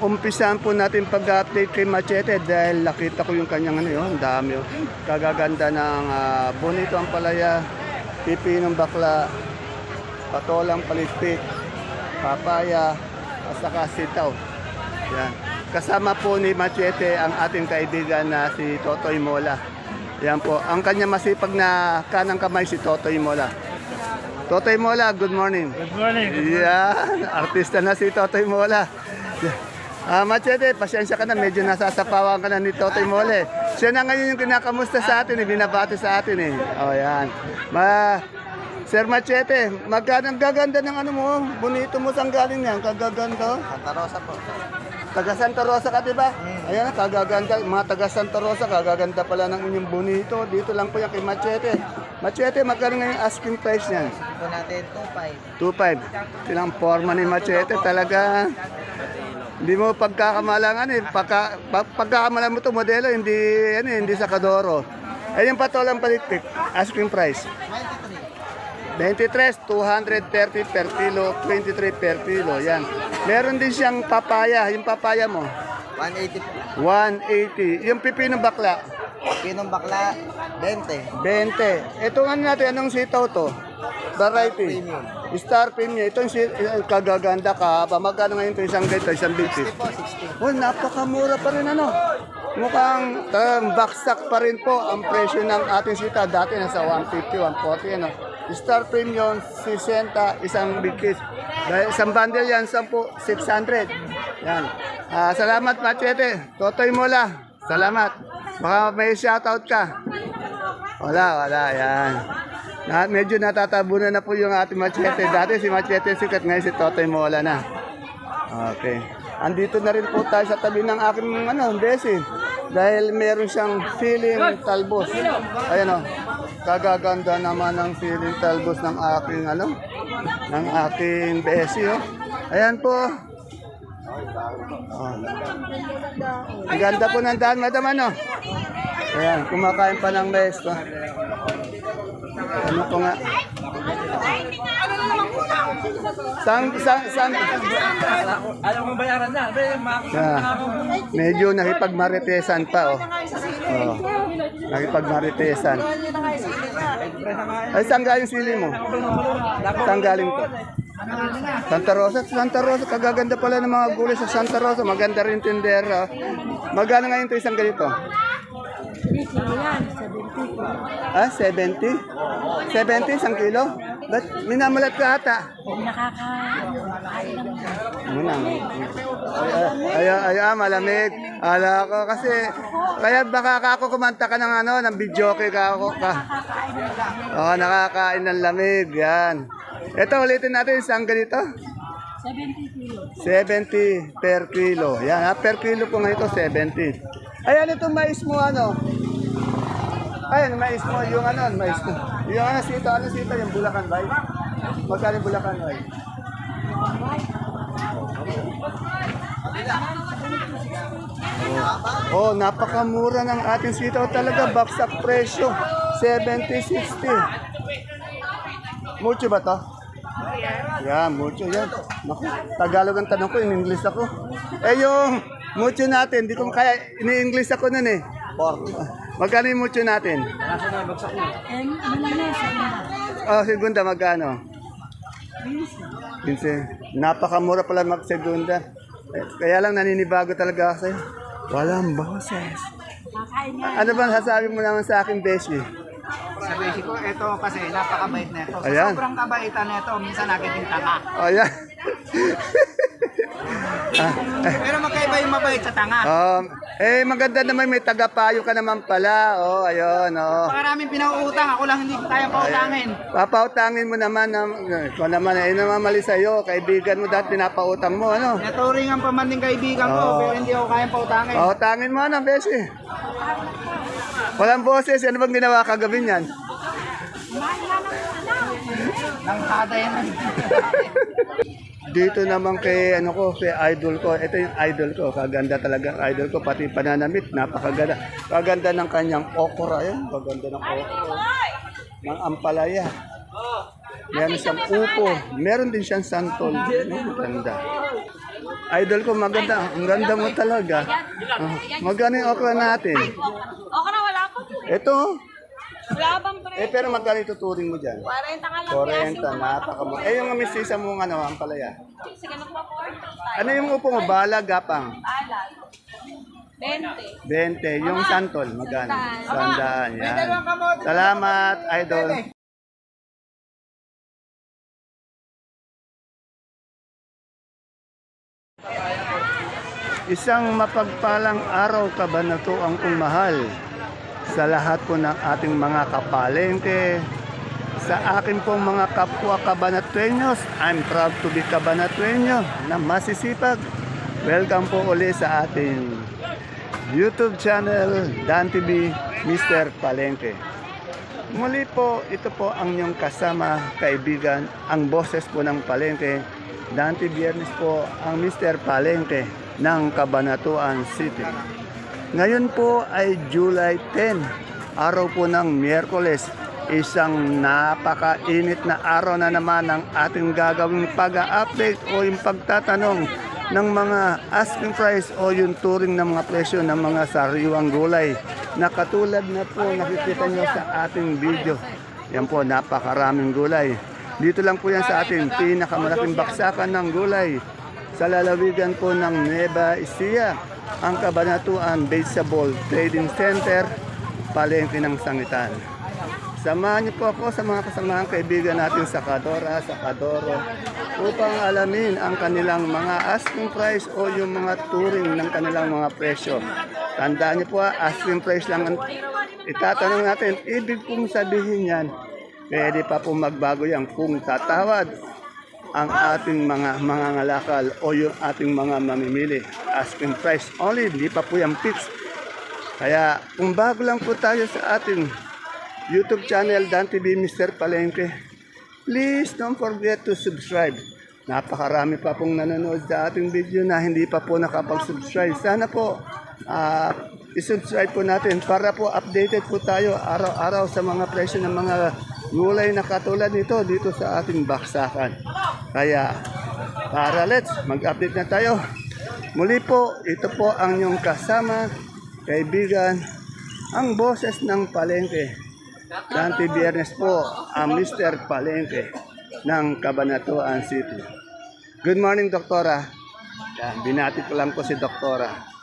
umpisahan po natin pag-update kay Machete dahil nakita ko yung kanyang ano yun, dami oh. Kagaganda ng ah, bonito ang palaya, pipinong bakla, patolang palitpik, papaya, at saka sitaw. Yan. Kasama po ni Machete ang ating kaibigan na si Totoy Mola. Yan po. Ang kanya masipag na kanang kamay si Totoy Mola. Totoy Mola, good morning. Good morning. Yan, artista na si Totoy Mola. Ah, Machete, pasensya ka na, medyo nasasapawan ka na ni Totoy Mole. Siya na ngayon yung kinakamusta sa atin, eh, binabati sa atin eh. Oh, yan. Ma Sir Machete, magkano ang gaganda ng ano mo? Bonito mo saan galing yan? Kagaganda. Santa Rosa po. Taga Santa Rosa ka, di ba? Ayan, kagaganda. Mga taga Santa Rosa, kagaganda pala ng inyong bonito. Dito lang po yan kay Machete. Machete, magkano ngayon asking price niyan? Ito natin 2.5. 2.5. Silang forma ni Machete talaga. Hindi mo pagkakamalangan eh. Pagka, pag, pagkakamalan mo to modelo, hindi, ano, eh, hindi sa Kadoro. Ay yung patolang palitpik, asking price. 23, 230 per kilo, 23 per kilo. Yan. Meron din siyang papaya. Yung papaya mo, 180 po. 180. Yung pipinong bakla, Pinong bakla, 20. 20. Ito ano natin, anong sitaw to? Variety. Premium. Star Premium. Ito yung si- eh, kagaganda ka. Pa magkano ngayon ito isang ganito, isang big 60 fish? po, 60. Oh, napakamura pa rin ano. Mukhang um, baksak pa rin po ang presyo ng ating sita. Dati nasa 150, 140 ano. Star Premium 60, isang big fish. Dahil isang bundle yan, 10, 600. Yan. Ah, salamat Machete. Totoy Mola. Salamat. Baka may shoutout ka. Wala, wala, yan. Na, medyo natatabunan na po yung ating machete. Dati si machete sikat, ngayon si Totoy Mola na. Okay. Andito na rin po tayo sa tabi ng aking ano, besi. Dahil meron siyang feeling talbos. Ayan o. Kagaganda naman ng feeling talbos ng aking ano, ng aking besi oh. Ayan po. Oh. Ang ganda po ng daan, madam ano. Ayan, kumakain pa ng. Oh. Ano ko nga? Sang, sang, sang. Ayaw mo bayaran na. Yeah. Medyo nakipagmaritesan pa, oh. Oh. Nakipagmaritesan. Ay, saan galing sili mo? Saan galing to? Santa Rosa? Santa Rosa, kagaganda pala ng mga gulay sa Santa Rosa. Maganda rin tindera. Magkano ngayon to isang ganito? Ah, 70? 70 isang kilo? Ba't minamalat ka ata? Muna. Ay, ay, ay, ah, malamig. Ala ko kasi kaya baka ka ako kumanta ka ng ano, ng video kay ka ako ka. Oh, nakakain ng lamig, yan. Ito ulitin natin isang ganito. 70 per kilo. Yan, ha? per kilo po ngayon ito, 70. Ayan itong mais mo, ano? Ayan, mais mo, yung ano, mais mo. Yung ano, sita, ano sita, yung Bulacan ba? Magkano yung Bulacan ba? Oh, napakamura ng ating sitaw talaga. Baksak presyo. 70-60. Mucho ba to? Yeah, mucho yan. Naku, Tagalog ang tanong ko, in English ako. Eh yung mucho natin, di ko kaya, in-English ako nun eh. Magkano yung mucho natin? Oh, segunda magkano? Pinse. Napakamura pala mag-segunda. Eh, Kaya lang naninibago talaga ako sa'yo. Walang boses. Ano bang sasabi mo naman sa akin, Beshi? Sa ko, ito kasi napakabait na ito. Sa Ayan. sobrang kabaitan na ito, minsan nakiting tanga. Ayan. Pero magkaiba yung mabait sa tanga. um, eh, maganda naman may tagapayo ka naman pala. Oh, ayun, oh. Maraming pinauutang, ako lang hindi kayang pautangin. Papautangin mo naman ng, ikaw naman, eh, namamali sa'yo, kaibigan mo dahil pinapautang mo, ano? Naturingan pa man din kaibigan ko, Oo. pero hindi ako kayang pautangin. Pautangin mo, ano, Beshi? Walang boses, ano bang ginawa kagabi niyan? Nang kada yan. Dito naman kay ano ko, kay idol ko. Ito yung idol ko. Kaganda talaga ang idol ko. Pati pananamit, napakaganda. Kaganda ng kanyang okra. Yan, kaganda ng okra. Ng ampalaya. Meron siyang upo. Meron din siyang santol. Maganda. Idol ko, maganda. Ang ganda mo talaga. Ah, magkano yung okra natin? Okay na, wala po. Ito. Wala bang pre? Eh, pero magkano ituturing mo dyan? 40 ka lang. 40, napakamahal. Eh, yung mistisa mo nga naman pala yan. Sige, ano pa po? Ano yung upo mo? Bala, gapang? Alat. 20. 20. Yung santol, magkano? Sandaan. Yan. Salamat, idol. Isang mapagpalang araw kabanatuang kong mahal sa lahat po ng ating mga kapalengke, sa akin pong mga kapwa kabanatuenyos, I'm proud to be kabanatuenyo na masisipag. Welcome po uli sa ating YouTube channel, Dan TV, Mr. Palengke. Muli po, ito po ang inyong kasama, kaibigan, ang boses po ng Palengke. Dante Biernes po ang Mr. Palengke ng Cabanatuan City. Ngayon po ay July 10, araw po ng Miyerkules. Isang napakainit na araw na naman ang ating gagawing pag-update o yung pagtatanong ng mga asking price o yung turing ng mga presyo ng mga sariwang gulay na katulad na po nakikita nyo sa ating video. Yan po, napakaraming gulay. Dito lang po yan sa ating pinakamalaking baksakan ng gulay sa lalawigan po ng Nueva Ecija, ang Kabanatuan Vegetable Trading Center, palengke ng Sangitan. Samahan niyo po ako sa mga kasamahan kaibigan natin sa Kadora, sa Kadoro, upang alamin ang kanilang mga asking price o yung mga turing ng kanilang mga presyo. Tandaan niyo po, asking price lang ang itatanong natin. Ibig kong sabihin yan, pwede pa po magbago yan kung tatawad ang ating mga mga ngalakal o yung ating mga mamimili. Asking price only, hindi pa po yan fixed. Kaya kung bago lang po tayo sa ating YouTube channel Dan TV Mr. Palengke. Please don't forget to subscribe. Napakarami pa pong nanonood sa ating video na hindi pa po nakapag-subscribe. Sana po ah, isubscribe po natin para po updated po tayo araw-araw sa mga presyo ng mga gulay na katulad nito dito sa ating baksakan. Kaya para let's mag-update na tayo. Muli po, ito po ang inyong kasama, kaibigan, ang boses ng palengke. Dante Biernes po ang Mr. Palengke ng Cabanatuan City. Good morning, Doktora. Binati ko lang po si Doktora.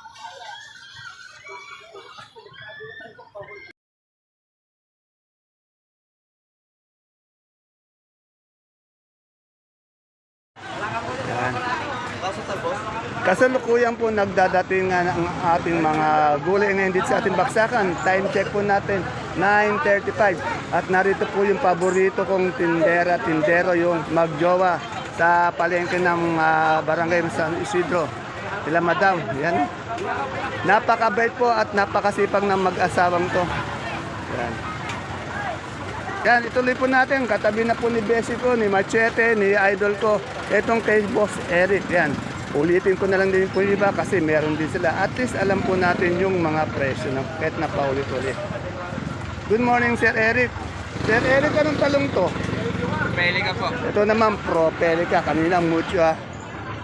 Kasalukuyan po nagdadating nga ang ating mga gulay ngayon dito sa ating baksakan. Time check po natin, 9.35. At narito po yung paborito kong tindera, tindero, yung magjowa sa palengke ng ah, barangay San Isidro. Sila madam, yan. Napakabait po at napakasipag ng mag-asawang to. Yan. Yan, ituloy po natin. Katabi na po ni Bessie ko, ni Machete, ni Idol ko. Itong kay Boss Eric. Yan. Ulitin ko na lang din po iba kasi meron din sila. At least alam po natin yung mga presyo na kahit na paulit-ulit. Good morning, Sir Eric. Sir Eric, anong talong to? Ka po. Ito naman, Propelica. Kanina, mucho ah.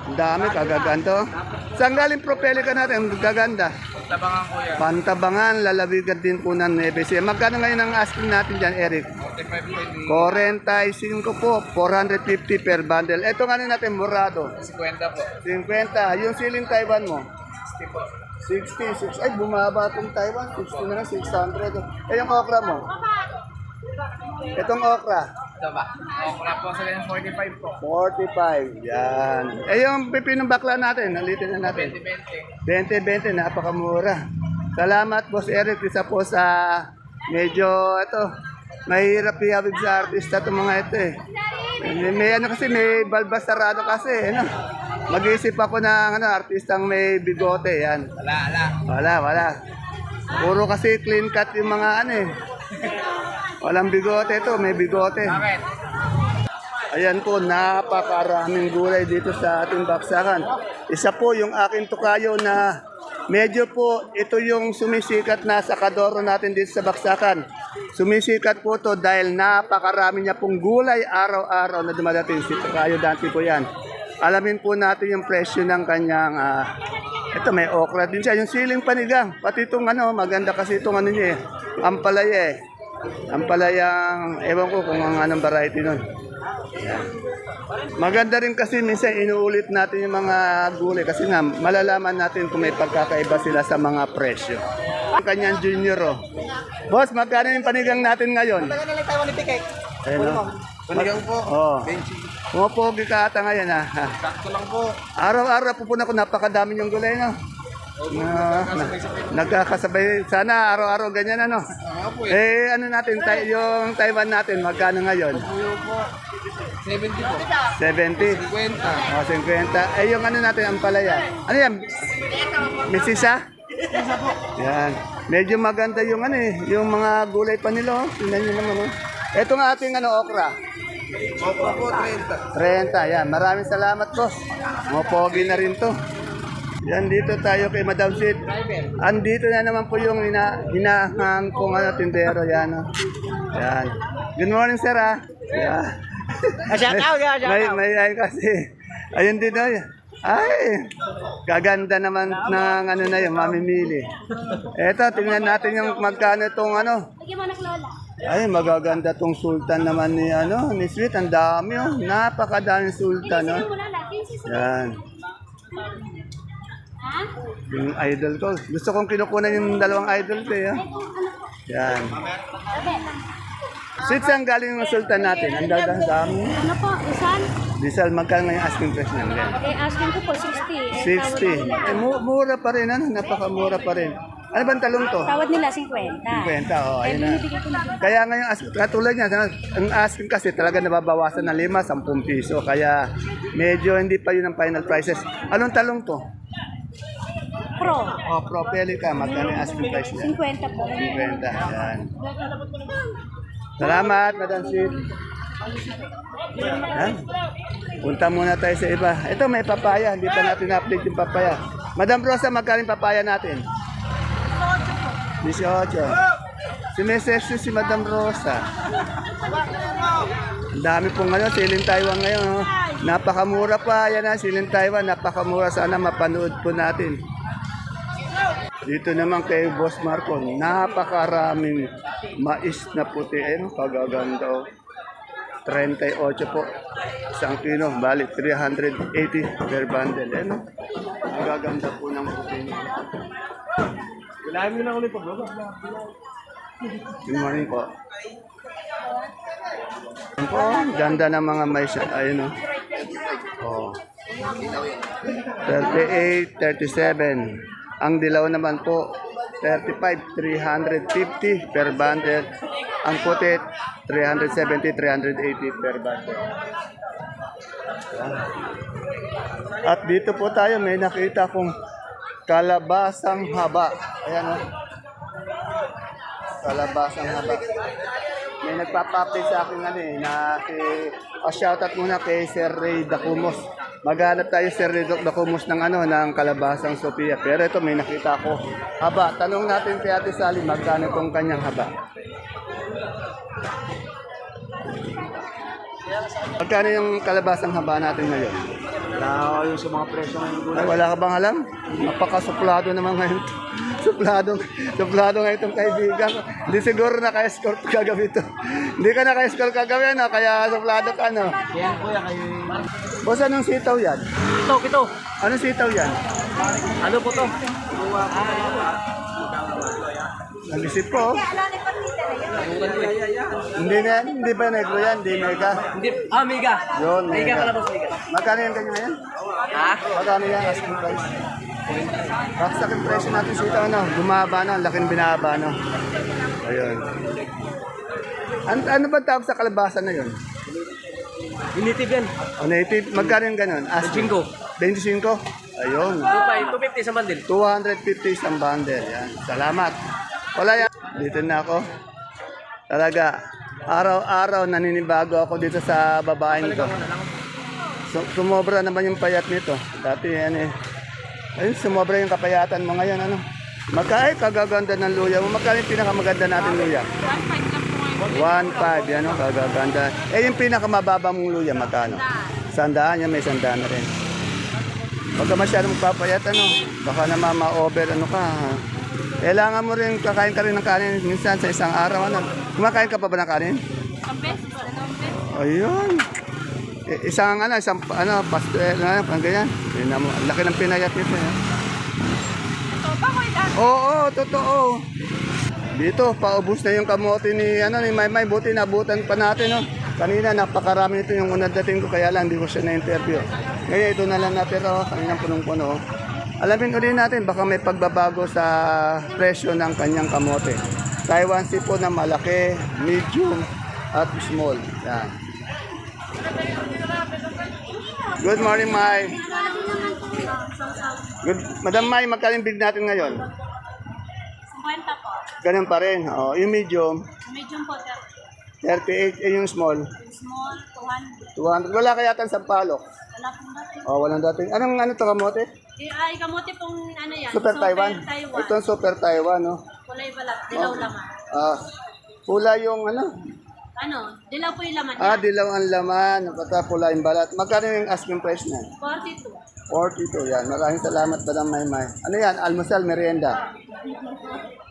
Ang dami, kagaganto. Saan galing Propelica natin? Ang gaganda. Tabangan kuya. Pantabangan, lalawigan din po ng Nevesia. Magkano ngayon ang asking natin dyan, Eric? 45 po, 450 per bundle. Ito nga natin, murado. 50 po. 50. Yung siling Taiwan mo? 60 po. 60. 6. Ay, bumaba itong Taiwan. 60 na lang, 600. Eh, yung okra mo? Itong okra? Ito ba? Okra po sa ganyan 45 po. 45. Yan. Eh, yung pipinong bakla natin, nalitin na natin. 20-20. 20-20, napakamura. Salamat, Boss Eric. Isa po sa medyo, ito, mahirap ihabig sa artista itong mga ito eh. May, may ano kasi, may balbasarado kasi, ano. Mag-iisip ako ng ano, artistang may bigote, yan. Wala, wala. Wala, wala. Puro kasi clean cut yung mga ano eh. Walang bigote ito, may bigote. Bakit? Ayan po, napakaraming gulay dito sa ating baksakan. Isa po yung aking tukayo na medyo po ito yung sumisikat na sa kadoro natin dito sa baksakan. Sumisikat po to dahil napakarami niya pong gulay araw-araw na dumadating. Si tukayo dati po yan. alamin po natin yung presyo ng kanyang, ah, ito may okra din siya, yung siling panigang, pati itong ano, maganda kasi itong ano niya eh, ampalaya eh. Ampalayang, ewan ko kung ang anong variety nun. Yan. Maganda rin kasi minsan inuulit natin yung mga gulay kasi nga malalaman natin kung may pagkakaiba sila sa mga presyo. Ang kanyang junior oh. Boss, magkano yung panigang natin ngayon? Ayun oh. Panigang po. Oh. Pumapogi ka ata ngayon ah. Sakto lang po. Araw-araw pupunan ko napakadami yung gulay no. Na, na, nagkakasabay. Sana araw-araw ganyan ano. Eh ano natin, tay, yung Taiwan natin, magkano ngayon? Puyo po. 70 po. 70. 50. O, 50. Eh, yung ano natin, ang palaya. Ano yan? Misisa? Yan. Medyo maganda yung ano eh, yung mga gulay pa nila. oh. Tingnan nyo naman oh. Ito nga ating ano, okra. Opo po, 30. 30, yan. Maraming salamat, boss. Mga pogi na rin to. Yan, dito tayo kay Madam Sid. Andito na naman po yung hina, hinahang kong ano, tindero. Yan, oh. Yan. Good morning, sir, ah. Yeah. shout out, yeah, shout may, out. may, ay, kasi, ayun din, oh. Ay, gaganda naman ng ano na yun, mamimili. Eto, tingnan natin yung magkano itong ano, na ay, magaganda tong sultan naman ni ano, ni Sweet. Ang dami oh. Napakadaming sultan oh. Na Yan. Ha? Yung idol ko. Gusto kong kinukunan yung dalawang idol ko eh. oh. Yan. Sweet saan galing yung sultan natin? Ang dagang dami. Ano po? Isan? Diesel, magkano yung asking price ng yan? Eh, asking ko po 60. 60. Eh, mu- mura pa rin, ano? Napakamura pa rin. Ano bang talong to? Tawad nila 50. 50, oh, ayun na. binibigay ko na. Kaya ngayon, as, katulad niya, ang asking kasi talaga nababawasan ng 5, 10 piso. Kaya medyo hindi pa yun ang final prices. Anong talong to? Pro. Oh, Propelica, magkano yung asking price niya? 50 po. 50, yan. Salamat, Madam Sid. Yan. Punta muna tayo sa iba. Ito, may papaya. Hindi pa natin update yung papaya. Madam Rosa, magkano yung papaya natin? 18. Si Mrs. si Madam Rosa. Ang dami pong ano, siling Taiwan ngayon. Oh. Napakamura pa. Yan na, siling Taiwan. Napakamura. Sana mapanood po natin. Dito naman kay Boss Marco, napakaraming mais na puti. Ayun, kagaganda. oh. 38 po. Isang kilo, bali 380 per bundle. Ayun, oh. ang gaganda po ng puti. Kailangan mo na ulit po. Good morning po. Ayun po, ganda ng mga mais. Ayun o. Oh. 38, 37. Ang dilaw naman po, 35, 350 per bundle. Ang puti, 370, 380 per bundle. At dito po tayo, may nakita kong kalabasang haba. Ayan o. Kalabasang haba. May nagpapapay sa akin ano eh, na si, oh, shoutout muna kay Sir Ray Dacumos. Maghanap tayo Sir Ray Dacumos ng ano, ng kalabasang Sophia. Pero ito may nakita ko. Haba, tanong natin kay Ate Sally, magkano itong kanyang haba? Magkano yung kalabasang haba natin ngayon? Wala ako yung sa mga presyo ng gulay. Ay, wala ka bang alam? Napakasuplado naman ngayon. Suplado, suplado ngayon itong kaibigan. Hindi siguro naka-escort kagabi ito. Hindi ka naka-escort kagabi, no? Kaya suplado ka, no? Yan kuya, kayo. Boss, anong sitaw yan? Ito, ito. Anong sitaw yan? Ano po to? Nag-isip ko. Hindi na yan, hindi ba negro yan? Hindi mega. Hindi, ah, Miga. Yun, mega. boss, Miga. Magkano yan kanya ngayon? Ha? Magkano yan asking price? Baksak yung presyo natin sitaw, no? Bumaba na, laking binaba, no? Ayun. An ano ba tawag sa kalabasa na yun? Initib yan. O native, magkano yung ganun? Asking. 25. 25? Ayun. 250 sa bandil. 250 isang bundle. Yan. Salamat. Wala yan. Dito na ako. Talaga, araw-araw naninibago ako dito sa babaeng to. So, sumobra naman yung payat nito. Dati yan eh. Ayun, sumobra yung kapayatan mo ngayon. Ano? Magkay, kagaganda ng luya mo. Magkano yung pinakamaganda natin luya? 1.5 yan o, kagaganda. Eh, yung pinakamababa mong luya, magkano? 10. Sandaan yan, may sandaan na rin. Huwag ka masyadong magpapayat, ano, baka naman ma-over, ano ka. Kailangan mo rin, kakain ka rin ng kanin minsan sa isang araw, ano. Kumakain ka pa ba ng kanin? Ang beses, beses. Ayun. I- Isang ano, isang ano, pastel, ano, pang ganyan. Tingnan mo, ang laki ng pinayat nito. Eh. Ito ba ko ilan? Oo, totoo. Dito, paubos na yung kamote ni, ano, ni Maymay. Buti nabutan pa natin, no? Kanina, napakarami nito yung unang dating ko, kaya lang, hindi ko siya na-interview. Ngayon, ito na lang natira, oh, kaninang punong-puno. oh. Alamin ulit natin, baka may pagbabago sa presyo ng kanyang kamote. Taiwan sea po na malaki, medium, at small. Yan. Good morning, Mai. Good. Madam Mai, magkano yung bid natin ngayon? 50 po. Ganun pa rin. Oh, yung medium, Medium po, 38. Eh, yung small, small, 200. 200. Wala kaya tan sa palok. Wala pong dati. Oh, walang dating. Anong ano to kamote? Eh, ay, kamote pong ano yan? Super Taiwan. Taiwan. Ito ang Super Taiwan, no? Kulay balat, dilaw laman. Ah, pula yung ano? Ano, dilaw po yung laman Ah, dilaw ang laman, pata pula yung balat. Magkano yung asking price na? 42. 42 yan. Maraming salamat, Madam Maymay. Ano yan? Almusal, merienda.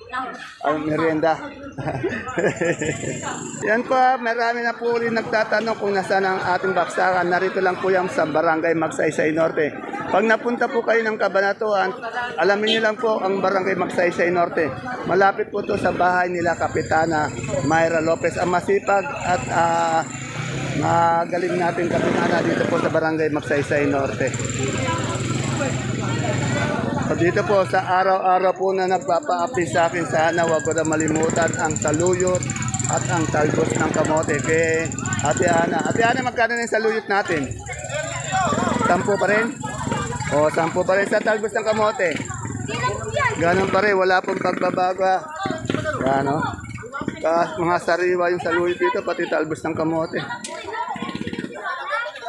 Lang. Ay, merienda. yan po, marami na po ulit nagtatanong kung nasaan ang ating baksakan. Narito lang po yan sa Barangay Magsaysay Norte. Pag napunta po kayo ng Kabanatuan, alamin niyo lang po ang Barangay Magsaysay Norte. Malapit po to sa bahay nila Kapitana Mayra Lopez. Ang masipag at ah, magaling natin kapitana dito po sa Barangay Magsaysay Norte. O dito po sa araw-araw po na nagpapa-apply sa akin sana wag ko na malimutan ang saluyot at ang talbos ng kamote kay Ate Ana. Ate Ana, magkano na yung saluyot natin? Sampo pa rin? O, sampo pa rin sa talbos ng kamote. Ganon pa rin, wala pong pagbabago. ha. Yan, o. Ka- mga sariwa yung saluyot dito, pati talbos ng kamote.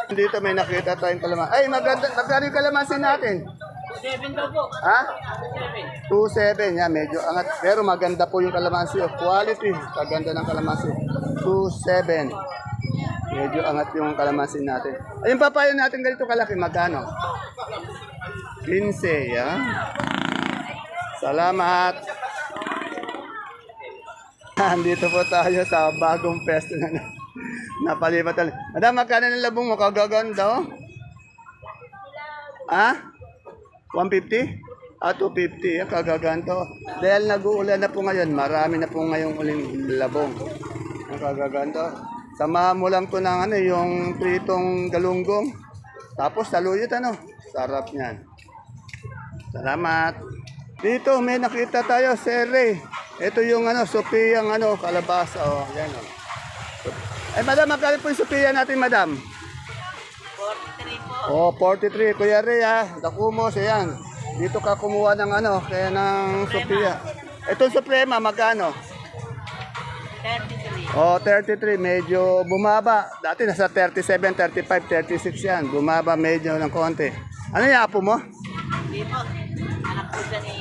Dito may nakita tayong kalamansi. Ay, maganda, magkano yung kalamansi natin? 7 daw po. Ha? 2.7 yan, medyo angat. Pero maganda po yung kalamansi. Oh. Quality, kaganda ng kalamansi. 2.7. Medyo angat yung kalamansi natin. Ay, yung papaya natin ganito kalaki, magkano? 15, yan. Salamat. Andito po tayo sa bagong pesto na na- napalipatan. Madam, magkano ng labong mo? Kagaganda, oh. Ha? 150? Ah, 250. Ang kagaganto. Dahil nag-uulan na po ngayon, marami na po ngayong uling labong. Ang kagaganto. Samahan mo lang to ng ano, yung pritong galunggong. Tapos saluyot ano. Sarap niyan. Salamat. Dito, may nakita tayo, sere. Ito yung ano, Sophia, ano, kalabasa. Oh, yan oh. Eh, madam, magkano po yung Sophia natin, madam? 43 po. Oh, 43. Kuya Ray, ha. Dakumos, ayan. Dito ka kumuha ng ano, kaya ng Sophia. Ito Suprema, magkano? 33. Oh, 33. Medyo bumaba. Dati nasa 37, 35, 36 yan. Bumaba medyo ng konti. Ano yung apo mo? Hindi po. Anak ko siya ni,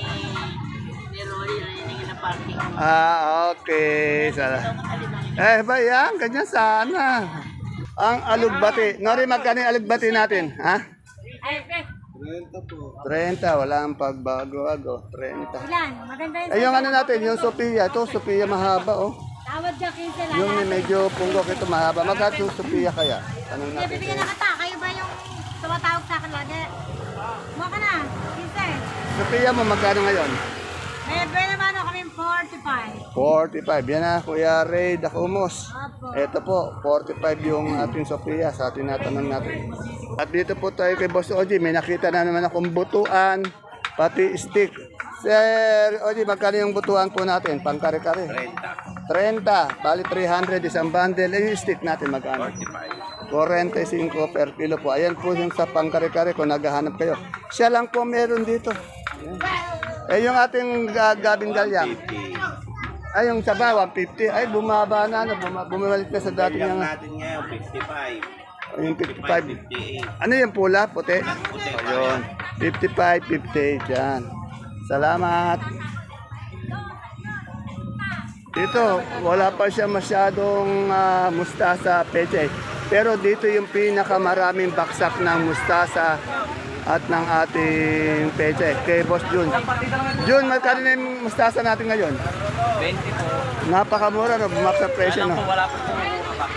ni Roy na hiningi ng parking. Ah, okay. Sala. Eh, ba yan? Ganyan sana. Ang alugbati. Nori, magkano yung alugbati natin? Ha? Ay, eh. 30. Wala ang pagbago-ago. 30. Ilan? Maganda yun. Ay, yung ano natin, yung Sophia. Ito, Sophia mahaba, oh. Tawad ka 15 lang. Yung medyo punggok ito mahaba. Magkano yung Sophia kaya? Tanong natin. bibigyan na kita. Kayo ba yung tumatawag sa akin lagi? Mo ka na. 15. Sophia mo, magkano ngayon? May bigyan naman ako kami 45. 45. Yan na, Kuya Ray Dacumos. Opo. Ito po, 45 yung ating Sophia sa tinatanong natin. At dito po tayo kay Boss Oji. May nakita na naman akong butuan, pati stick. Sir Oji, magkano yung butuan po natin? Pangkare-kare? 30. 30. Bali 300 isang bundle. Eh, yung stick natin magkano? 45 per kilo po. Ayan po yung sa pangkare-kare kung naghahanap kayo. Siya lang po meron dito. Eh, yung ating uh, gabing galyang. Ay, yung saba, 150. Ay, bumaba na. Ano, bumalik na sa dati niya. natin ngayon, 55. Yung 55. Ano yung pula? Puti? Ayun. 55, 58 yan. Salamat. Dito, wala pa siya masyadong ah, mustasa peche. Pero dito yung pinakamaraming baksak ng mustasa at ng ating peche. Kay Boss Jun. Jun, magkano na yung mustasa natin ngayon? 20 po. Napakamura, no? Bumaksa presyo, no? Wala po po.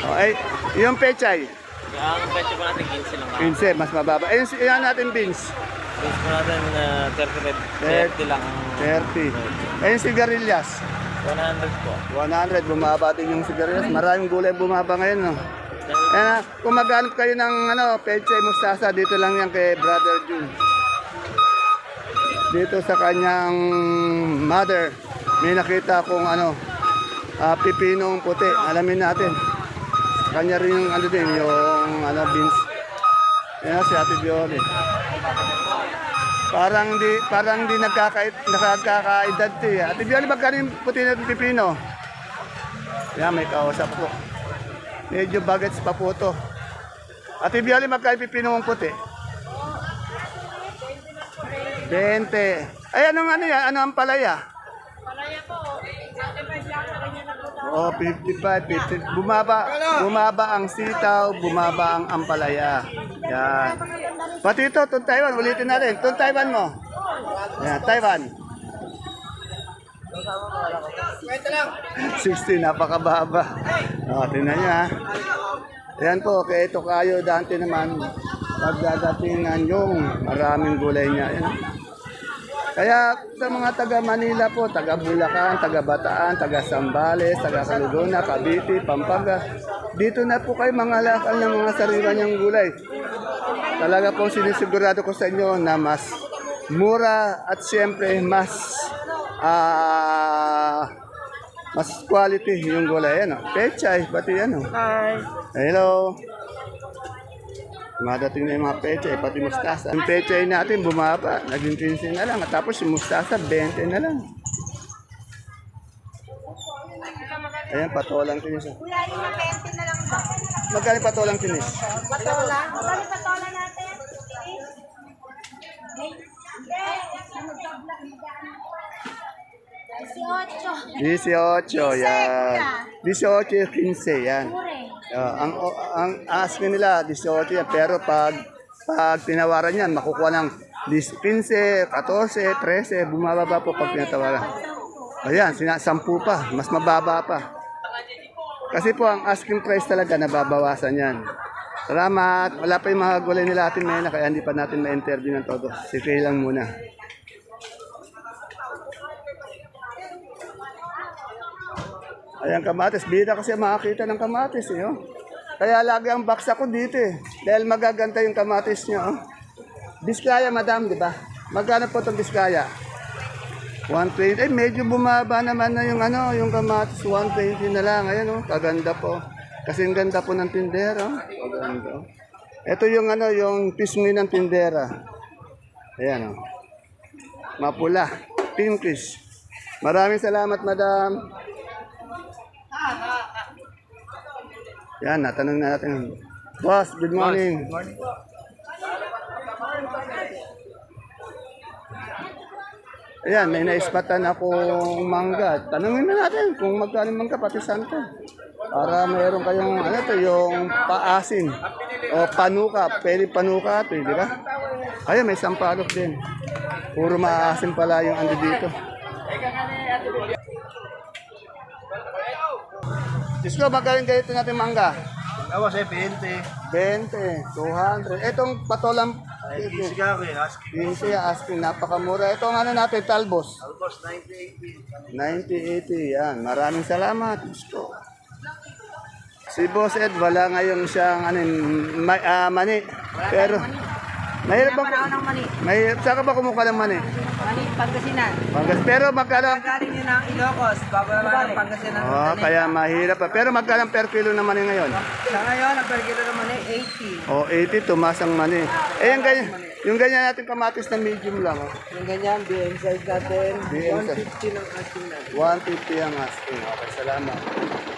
Oh, ay, yung pechay, Ang petso po natin 15 lang. 15, mas mababa. Ayun, yan natin beans, Base po natin na 35. 30 lang. 30. Ayun, sigarilyas, 100 po. 100, bumaba din yung sigarilyas. Maraming gulay bumaba ngayon, no? Ayan, ah, kung maghanap kayo ng ano, pechay mustasa, dito lang yan kay Brother Jun. Dito sa kanyang mother, may nakita kong ano, ah, pipinong puti. Alamin natin. Kanya rin yung ano din, yung ano, beans. Ayan si Ate Bioli. Parang di parang di nagkakait nakakakaedad 'to. eh. Ate Bioli magkano yung puti na pipino? Yan may kausap po. Medyo bagets pa po to. Ate Bioli magkano yung pipino mong puti? 20. Ay anong ano yan? Ano ang palaya? Oh, 55, 50. Bumaba, bumaba ang sitaw, bumaba ang ampalaya. Yan. Pati ito, Taiwan, ulitin natin. Taiwan mo. Yan, Taiwan. 60, napakababa. O, tingnan niya. ha. Yan po, kaya ito kayo, dante naman, pagdadatingan yung maraming gulay niya. Yan. Kaya sa mga taga Manila po, taga Bulacan, taga Bataan, taga Sambales, taga Calugona, Cavite, Pampanga, dito na po kayo mga lakal ng mga sariwa niyang gulay. Talaga po sinisigurado ko sa inyo na mas mura at siyempre mas ah mas quality yung gulay. Ano? Pechay, pati ano. Hi. Hello. Madating na yung mga peche, pati mustasa. Yung peche natin bumaba, naging 15 na lang. At tapos yung mustasa, 20 na lang. Ayan, patolang tinis. oh. Kuya, yung na 20 na lang ba? Magkano patolang tinis? Patola? Magkano patola natin? 18. 18, yan. 18 yung 15, yan. Ah, ang ang asking nila 18 yan, pero pag pag tinawaran yan, makukuha ng 15, 14, 13, bumababa po pag tinatawaran. Ayan, sina 10 pa, mas mababa pa. Kasi po ang asking price talaga nababawasan yan. Salamat. Wala pa yung mga gulay nila atin Mena, kaya hindi pa natin ma-interview ng todo. Si Kay lang muna. Ayan kamatis. Bida kasi makakita ng kamatis eh. Oh. Kaya lagi ang baksa ko dito eh. Dahil magaganda yung kamatis niya. Oh. Biskaya madam, di ba? Magkano po itong biskaya? 120. Eh, medyo bumaba naman na yung ano, yung kamatis. 120 na lang. Ayan oh, kaganda po. Kasi ang ganda po ng tindera. Kaganda. oh. Ito yung ano, yung pisngi ng tindera. Ayan oh. Mapula. Pinkish. Maraming salamat, madam. Yan, natanong na natin. Boss, good morning. Ayan, may naispatan akong mangga. Tanungin na natin kung magkano mangga pati santa. Para meron kayong ano to, yung paasin o panuka. Pwede panuka ito, eh, di ba? Ayun, may sampalok din. Puro maasim pala yung ano dito. Diyos ko, magkaling ganito natin mangga. Awas eh, 20. 20, 200. Etong patolang Ay, busy ka ako eh. Asking. 20, asking, napakamura. Ito ang ano natin, talbos. Almost 90, 90-80, yan. Maraming salamat. Ko. Si Boss Ed, wala ngayon siyang ano, ma- ah, mani. Pero, mahirap ba? Ako ng mani. Mahirap. Saan ka ba kumukuha ng mani? Mani, Pangasinan. Panggas. Pero magkano? Galing yun ng Ilocos, bago naman ng Pangasinan. Oh, kaya mahirap pa. Pero magkano per kilo ng mani ngayon? Sa ngayon, ang per kilo ng mani, 80. O, 80, tumas ang mani. Eh, yung ganyan, yung ganyan natin kamatis na medium lang. Oh. Yung ganyan, BM size natin, BM size. 150 ng asking natin. 150 ang asking. Okay, salamat.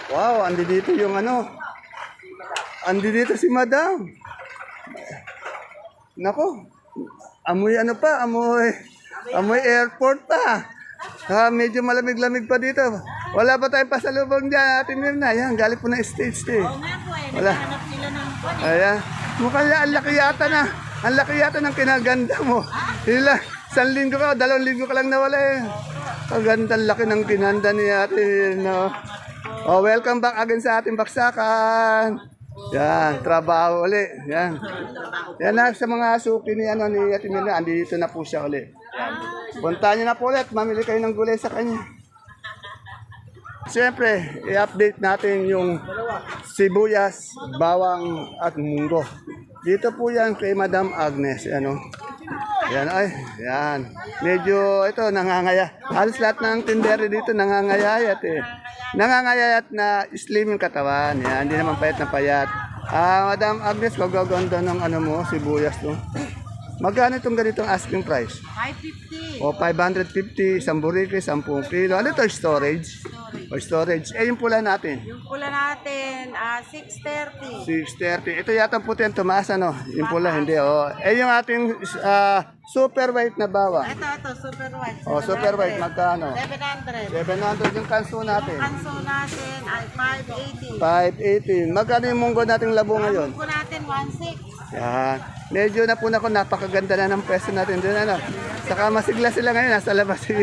Wow, andi dito yung ano. Andi dito si Madam. Nako. Amoy ano pa, amoy amoy airport pa. Ah, medyo malamig-lamig pa dito. Wala pa tayong pasalubong dyan, atin Mirna. Yan, galing po ng stage day. Oo nga po eh, Wala. naghahanap sila ng Ayan. Mukhang ang laki yata na. Ang laki yata ng kinaganda mo. Hila, isang linggo ka, dalawang linggo ka lang nawala eh. Ang ganda laki ng kinanda ni ate. No? Oh, welcome back again sa ating baksakan. Yan, trabaho uli. Yan. Yan na sa mga suki ni ano ni Ate Mirna, andito na po siya uli. Punta niyo na po ulit, mamili kayo ng gulay sa kanya. Siyempre, i-update natin yung sibuyas, bawang at munggo. Dito po yan kay Madam Agnes. Ano? Yan, ay, yan. Medyo, ito, nangangaya. Halos lahat ng tindere dito nangangayayat eh. Nangangayayat na slim yung katawan. Yan, hindi naman payat na payat. Ah, Madam Agnes, kagaganda ng ano mo, sibuyas to. Magkano itong ganitong asking price? 550. O 550, isang burike, 10 kilo. Ano ito, storage? O storage. Eh, yung pula natin. Yung pula natin, ah 630. 630. Ito yata ang puti ang tumaas, ano? Yung pula, hindi. O. Eh, yung ating ah, super white na bawang. Ito, ito, super white. O, super white, magkano? 700. 700 yung kanso natin. Kanso natin ay 580. 580. Magkano yung munggo nating labo ngayon? Ang po natin 16. Yan. Medyo na po na ko, napakaganda na ng pwesto natin doon. Ano? Saka masigla sila ngayon, nasa labas si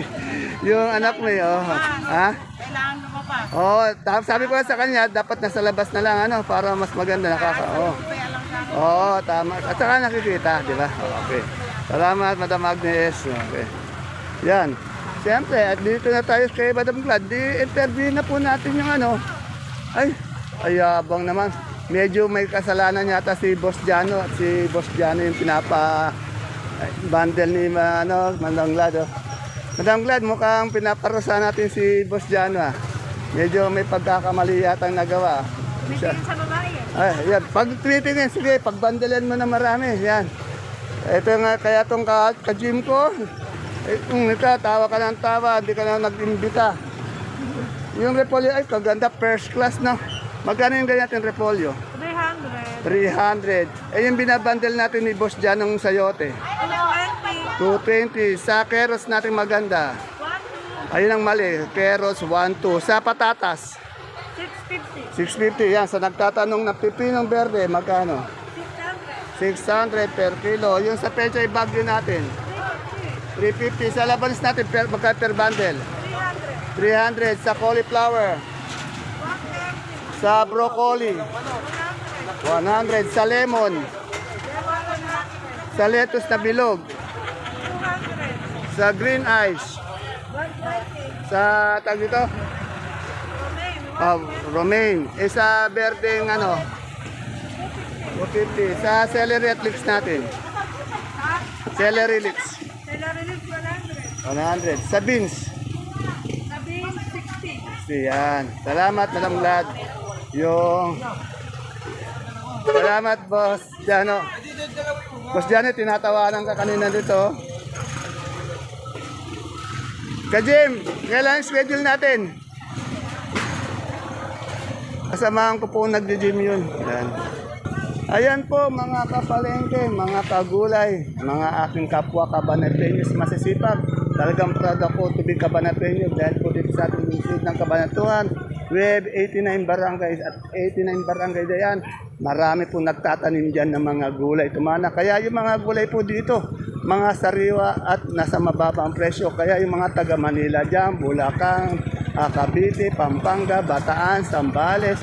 yung anak mo yun. Oh. Ha? Lumabas. Oo, oh, sabi ko sa kanya, dapat nasa labas na lang, ano, para mas maganda nakaka. Oo, akin. oh, tama. At saka nakikita, di ba? Okay. Salamat, Madam Agnes. Okay. Yan. Siyempre, at dito na tayo kay Madam Glad. Di-interview na po natin yung ano. Ay, ayabang naman. Medyo may kasalanan yata si Boss Jano. At si Boss Jano yung pinapa bundle ni ano, Madam Glad. Oh. Madam Glad, mukhang pinaparusa natin si Boss Jano. Ah. Medyo may pagkakamali yata nagawa. Siya. Sa babae eh. Ay, yan. Pag tweetingin, sige, pagbandalan mo na marami. Yan. Ito nga, kaya itong ka, ka-gym ko, eh, kung ikaw, tawa ka ng tawa, hindi ka na nag-imbita. Yung repolyo, ay, kaganda, first class na. Magkano yung ganyan yung repolyo? 300. 300. Eh, yung binabandel natin ni Boss Jan ng sayote. 220. 220. Sa keros natin maganda. Ayun ang mali. Keros, 1-2. Sa patatas, 650. 650. Yan, sa nagtatanong na pipinong berde, magkano? 600 per kilo. Yung sa pechay bagyo natin, 350. Sa labanos natin, per, magka per bundle? 300. Sa cauliflower. Sa broccoli. 100. Sa lemon. Sa lettuce na bilog. Sa green ice. Sa tag dito? Ah, romaine. Eh sa berdeng ano? 250. Sa celery at leeks natin. Celery leeks. Celery leaf 100. 100. Sa beans. Sabi 60. Yan. Salamat, Madam Glad. Yung... Salamat, Boss Jano. Boss Jano, tinatawanan ka kanina dito. Kajim, kailan schedule natin? Kasamahan ko po nagdi-gym yun. Yan. Ayan po mga kapalengke, mga kagulay, mga aking kapwa kabanatenyos masisipag. Talagang proud ako to be kabanatenyo dahil po dito sa ating lungsod ng kabanatuan. We have 89 barangays at 89 barangay diyan. Marami po nagtatanim dyan ng mga gulay. Tumana. Kaya yung mga gulay po dito, mga sariwa at nasa mababa ang presyo. Kaya yung mga taga Manila dyan, Bulacan, ah, Cavite, Pampanga, Bataan, Sambales,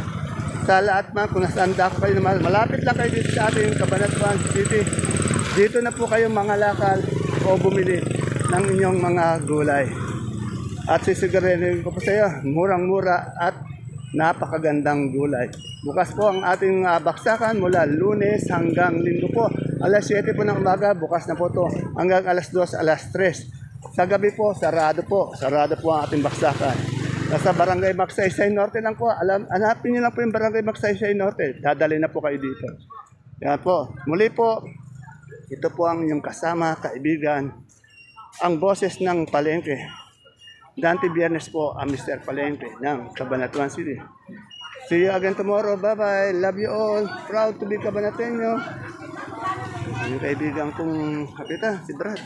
sa lahat man, kung nasaan dako kayo naman, malapit lang kayo dito sa ating Cabanatuan City. Dito na po kayo mga lakal o bumili ng inyong mga gulay. At sisigurin ko po sa iyo, murang-mura at napakagandang gulay. Bukas po ang ating ah, baksakan mula lunes hanggang linggo po. Alas 7 po ng umaga, bukas na po to hanggang alas 2, alas 3. Sa gabi po, sarado po. Sarado po ang ating baksakan. Nasa Barangay Magsaysay Norte lang po. Alam, hanapin niyo lang po yung Barangay Magsaysay Norte. Dadali na po kayo dito. Yan po. Muli po, ito po ang inyong kasama, kaibigan, ang boses ng Palengke. Dante Biernes po ang Mr. Palengke ng Cabanatuan City. See you again tomorrow. Bye-bye. Love you all. Proud to be Cabanateño. Yung kaibigan kong kapita, si Brad.